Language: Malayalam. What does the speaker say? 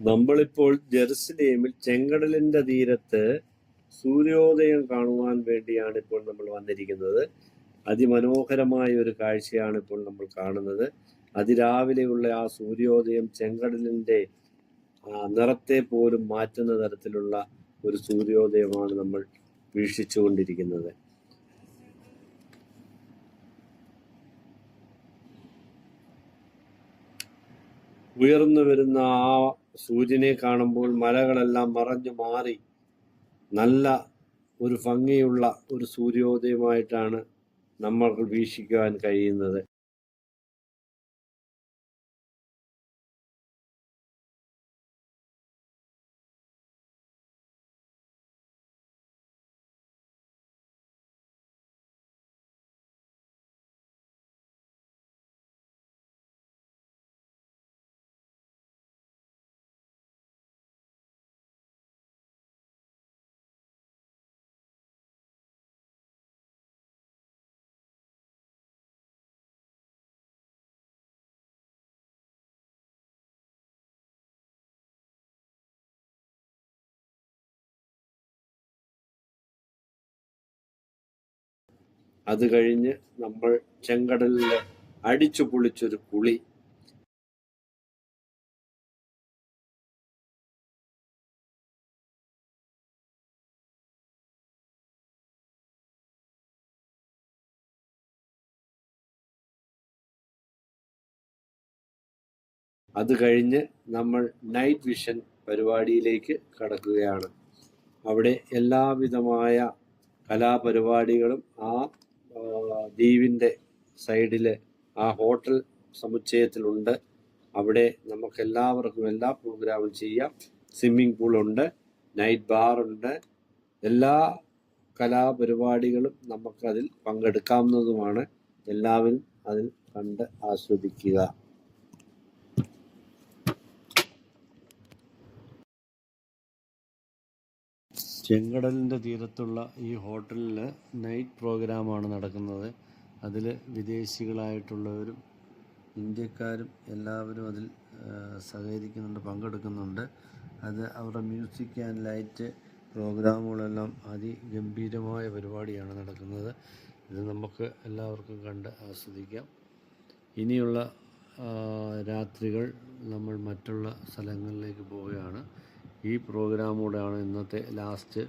നമ്മളിപ്പോൾ ജെറുസലേമിൽ ചെങ്കടലിന്റെ തീരത്ത് സൂര്യോദയം കാണുവാൻ വേണ്ടിയാണ് ഇപ്പോൾ നമ്മൾ വന്നിരിക്കുന്നത്. അതിമനോഹരമായ ഒരു കാഴ്ചയാണ് ഇപ്പോൾ നമ്മൾ കാണുന്നത്. അതിരാവിലെയുള്ള ആ സൂര്യോദയം ചെങ്കടലിന്റെ നിറത്തെ പോലും മാറ്റുന്ന തരത്തിലുള്ള ഒരു സൂര്യോദയമാണ് നമ്മൾ വീക്ഷിച്ചുകൊണ്ടിരിക്കുന്നത്. ഉയർന്നു വരുന്ന ആ സൂര്യനെ കാണുമ്പോൾ മലകളെല്ലാം മറഞ്ഞു മാറി നല്ല ഒരു ഭംഗിയുള്ള ഒരു സൂര്യോദയമായിട്ടാണ് നമ്മൾക്ക് വീക്ഷിക്കുവാൻ കഴിയുന്നത്. അത് കഴിഞ്ഞ് നമ്മൾ ചെങ്കടലിൽ അടിച്ചു പൊളിച്ചൊരു കുളി. അത് കഴിഞ്ഞ് നമ്മൾ നൈറ്റ് വിഷൻ പരിപാടിയിലേക്ക് കടക്കുകയാണ്. അവിടെ എല്ലാവിധമായ കലാപരിപാടികളും ആ ദ്വീപിന്റെ സൈഡിൽ ആ ഹോട്ടൽ സമുച്ചയത്തിലുണ്ട്. അവിടെ നമുക്ക് എല്ലാവർക്കും എല്ലാ പ്രോഗ്രാമും ചെയ്യാം. സ്വിമ്മിംഗ് പൂളുണ്ട് നൈറ്റ് ബാർ ഉണ്ട് എല്ലാ കലാപരിപാടികളും നമുക്കതിൽ പങ്കെടുക്കാവുന്നതുമാണ്. എല്ലാവരും അതിൽ കണ്ട് ആസ്വദിക്കുക. ചെങ്കടലിന്റെ തീരത്തുള്ള ഈ ഹോട്ടലിൽ നൈറ്റ് പ്രോഗ്രാമാണ് നടക്കുന്നത്. അതിൽ വിദേശികളായിട്ടുള്ളവരും ഇന്ത്യക്കാരും എല്ലാവരും അതിൽ സഹകരിക്കുന്നുണ്ട് പങ്കെടുക്കുന്നുണ്ട്. അത് അവരുടെ മ്യൂസിക് ആൻഡ് ലൈറ്റ് പ്രോഗ്രാമുകളെല്ലാം അതിഗംഭീരമായ പരിപാടിയാണ് നടക്കുന്നത്. ഇത് നമുക്ക് എല്ലാവർക്കും കണ്ട് ആസ്വദിക്കാം. ഇനിയുള്ള രാത്രികൾ നമ്മൾ മറ്റുള്ള സ്ഥലങ്ങളിലേക്ക് പോവുകയാണ്. ഈ പ്രോഗ്രാമൂടെയാണ് ഇന്നത്തെ ലാസ്റ്റ്